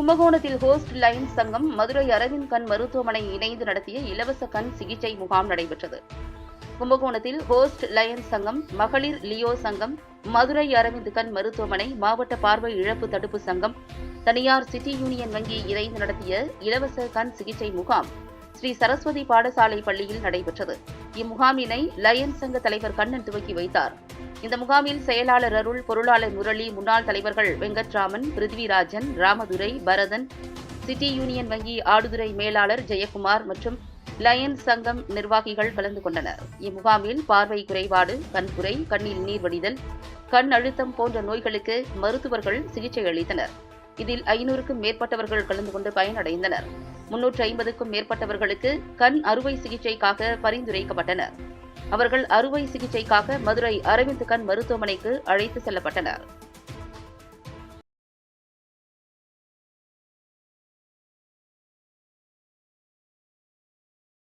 கும்பகோணத்தில் host lines சங்கம் மதுரை அரவிந்த் கண் மருத்துவமனை இணைந்து நடத்திய இலவச கண் சிகிச்சை முகாம் நடைபெற்றது. கும்பகோணத்தில் ஹோஸ்ட் லயன்ஸ் சங்கம் மகளிர் லியோ சங்கம் மதுரை அரவிந்த் கண் மருத்துவமனை மாவட்ட பார்வை இழப்பு தடுப்பு சங்கம் தனியார் சிட்டி யூனியன் வங்கி இணைந்து நடத்திய இலவச கண் சிகிச்சை முகாம் ஸ்ரீ சரஸ்வதி பாடசாலை பள்ளியில் நடைபெற்றது. இம்முகாமினை லயன்ஸ் சங்க தலைவர் கண்ணன் துவக்கி வைத்தார். இந்த முகாமில் செயலாளர் அருள் பொருளாளர் முரளி முன்னாள் தலைவர்கள் வெங்கட்ராமன் பிருத்விராஜன் ராமதுரை பரதன் சிட்டி யூனியன் வங்கி ஆடுதுறை மேலாளர் ஜெயக்குமார் மற்றும் லயன் சங்கம் நிர்வாகிகள் கலந்து கொண்டனர். இம்முகாமில் பார்வை குறைபாடு கண்புரை கண்ணில் நீர் வடிதல் கண் அழுத்தம் போன்ற நோய்களுக்கு மருத்துவர்கள் சிகிச்சை அளித்தனர். இதில் ஐநூறுக்கும் மேற்பட்டவர்கள் கலந்து கொண்டு பயனடைந்தனர். முன்னூற்று ஐம்பதுக்கும் மேற்பட்டவர்களுக்கு கண் அறுவை சிகிச்சைக்காக பரிந்துரைக்கப்பட்டனர். அவர்கள் அறுவை சிகிச்சைக்காக மதுரை அரவிந்த் கண் மருத்துவமனைக்கு அழைத்து செல்லப்பட்டனர்.